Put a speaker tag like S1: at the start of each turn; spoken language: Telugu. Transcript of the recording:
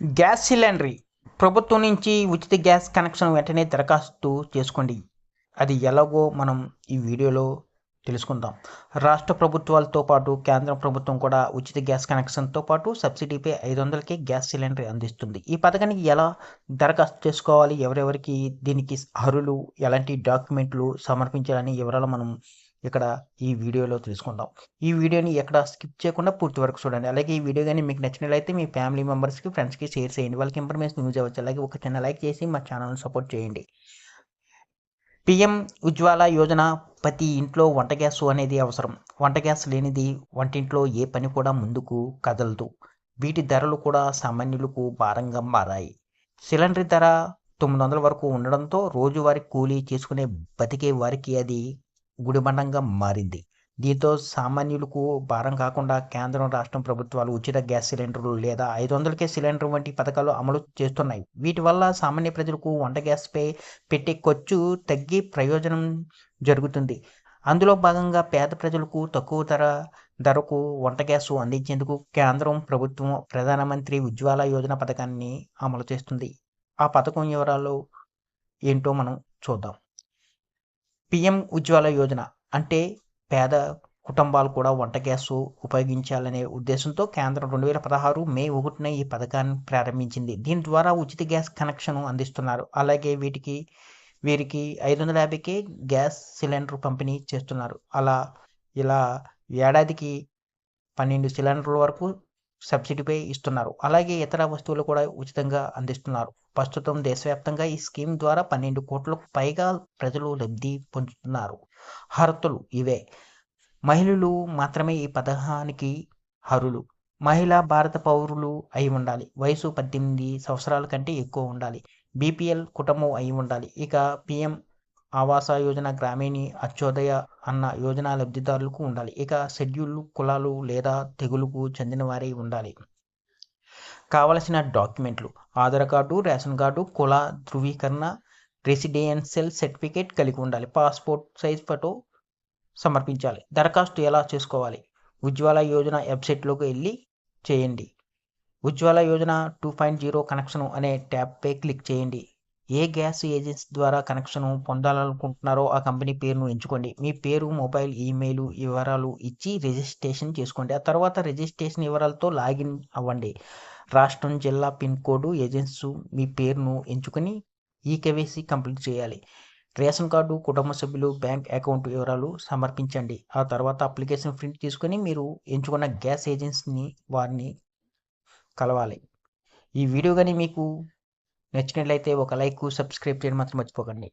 S1: గ్యాస్ సిలిండర్ ప్రభుత్వం నుంచి ఉచిత గ్యాస్ కనెక్షన్ వెంటనే దరఖాస్తు చేసుకోండి. అది ఎలాగో మనం ఈ వీడియోలో తెలుసుకుందాం. రాష్ట్ర ప్రభుత్వాలతో పాటు కేంద్ర ప్రభుత్వం కూడా ఉచిత గ్యాస్ కనెక్షన్తో పాటు సబ్సిడీపై ఐదు వందలకే గ్యాస్ సిలిండర్ అందిస్తుంది. ఈ పథకానికి ఎలా దరఖాస్తు చేసుకోవాలి? ఎవరెవరికి దీనికి అర్హులు? ఎలాంటి డాక్యుమెంట్లు సమర్పించాలని వివరాలు మనం ఇక్కడ ఈ వీడియోలో తెలుసుకుందాం. ఈ వీడియోని ఎక్కడ స్కిప్ చేయకుండా పూర్తి వరకు చూడండి. అలాగే ఈ వీడియో కానీ మీకు నచ్చినట్లయితే మీ ఫ్యామిలీ మెంబర్స్కి ఫ్రెండ్స్కి షేర్ చేయండి. వాళ్ళకి ఇన్ఫర్మేషన్ యూజ్ అవ్వచ్చు. అలాగే ఒక చిన్న లైక్ చేసి మా ఛానల్ని సపోర్ట్ చేయండి. పిఎం ఉజ్వాల యోజన ప్రతి ఇంట్లో వంట గ్యాస్ అనేది అవసరం. వంట గ్యాస్ లేనిది వంటింట్లో ఏ పని కూడా ముందుకు కదలదు. వీటి ధరలు కూడా సామాన్యులకు భారంగా మారాయి. సిలిండర్ ధర తొమ్మిది వందల వరకు ఉండడంతో రోజువారీ కూలీ చేసుకునే బతికే వారికి అది గుడిబండంగా మారింది. దీంతో సామాన్యులకు భారం కాకుండా కేంద్రం రాష్ట్రం ప్రభుత్వాలు ఉచిత గ్యాస్ సిలిండర్లు లేదా ఐదు వందలకే సిలిండర్ వంటి పథకాలు అమలు చేస్తున్నాయి. వీటి వల్ల సామాన్య ప్రజలకు వంట గ్యాస్పై పెట్టే ఖర్చు తగ్గి ప్రయోజనం జరుగుతుంది. అందులో భాగంగా పేద ప్రజలకు తక్కువ ధర ధరకు వంట గ్యాస్ అందించేందుకు కేంద్రం ప్రభుత్వం ప్రధానమంత్రి ఉజ్వాల యోజన పథకాన్ని అమలు చేస్తుంది. ఆ పథకం వివరాలు ఏంటో మనం చూద్దాం. పిఎం ఉజ్వల యోజన అంటే పేద కుటుంబాలు కూడా వంట గ్యాస్ ఉపయోగించాలనే ఉద్దేశంతో కేంద్రం రెండు వేల పదహారు మే ఒకటిన ఈ పథకాన్ని ప్రారంభించింది. దీని ద్వారా ఉచిత గ్యాస్ కనెక్షన్ అందిస్తున్నారు. అలాగే వీటికి వీరికి ఐదు వందల యాభైకే గ్యాస్ సిలిండర్ పంపిణీ చేస్తున్నారు. అలా ఇలా ఏడాదికి పన్నెండు సిలిండర్ల వరకు సబ్సిడీపై ఇస్తున్నారు. అలాగే ఇతర వస్తువులు కూడా ఉచితంగా అందిస్తున్నారు. ప్రస్తుతం దేశవ్యాప్తంగా ఈ స్కీమ్ ద్వారా పన్నెండు కోట్లకు పైగా ప్రజలు లబ్ధి పొందుతున్నారు. అర్హతలు ఇవే. మహిళలు మాత్రమే ఈ పథకానికి అర్హులు. మహిళ భారత పౌరులు అయి ఉండాలి. వయసు పద్దెనిమిది సంవత్సరాల కంటే ఎక్కువ ఉండాలి. బీపీఎల్ కుటుంబం అయి ఉండాలి. ఇక పిఎం ఆవాస యోజన గ్రామీణ అత్యోదయ అన్న యోజన లబ్ధిదారులకు ఉండాలి. ఇక షెడ్యూల్ కులాలు లేదా తెగులుకు చెందిన వారే ఉండాలి. కావలసిన డాక్యుమెంట్లు ఆధార్ కార్డు రేషన్ కార్డు కుల ధృవీకరణ రెసిడెన్షియల్ సర్టిఫికేట్ కలిగి ఉండాలి. పాస్పోర్ట్ సైజ్ ఫోటో సమర్పించాలి. దరఖాస్తు ఎలా చేసుకోవాలి? ఉజ్వల యోజన వెబ్సైట్లోకి వెళ్ళి చేయండి. Ujjwala Yojana two point zero connection అనే ట్యాబ్పై క్లిక్ చేయండి. ఏ గ్యాస్ ఏజెన్సీ ద్వారా కనెక్షన్ పొందాలనుకుంటున్నారో ఆ కంపెనీ పేరును ఎంచుకోండి. మీ పేరు మొబైల్ ఈమెయిల్ వివరాలు ఇచ్చి రిజిస్ట్రేషన్ చేసుకోండి. ఆ తర్వాత రిజిస్ట్రేషన్ వివరాలతో లాగిన్ అవ్వండి. రాష్ట్రం జిల్లా పిన్ కోడ్ ఏజెన్సీ మీ పేరును ఎంచుకొని ఈకేవైసీ కంప్లీట్ చేయాలి. రేషన్ కార్డు కుటుంబ సభ్యులు బ్యాంక్ అకౌంట్ వివరాలు సమర్పించండి. ఆ తర్వాత అప్లికేషన్ ప్రింట్ తీసుకొని మీరు ఎంచుకున్న గ్యాస్ ఏజెన్సీని వారిని కలవాలి. ఈ వీడియో కానీ మీకు నచ్చినట్లయితే ఒక లైక్ సబ్స్క్రైబ్ చేయడం మాత్రం మర్చిపోకండి.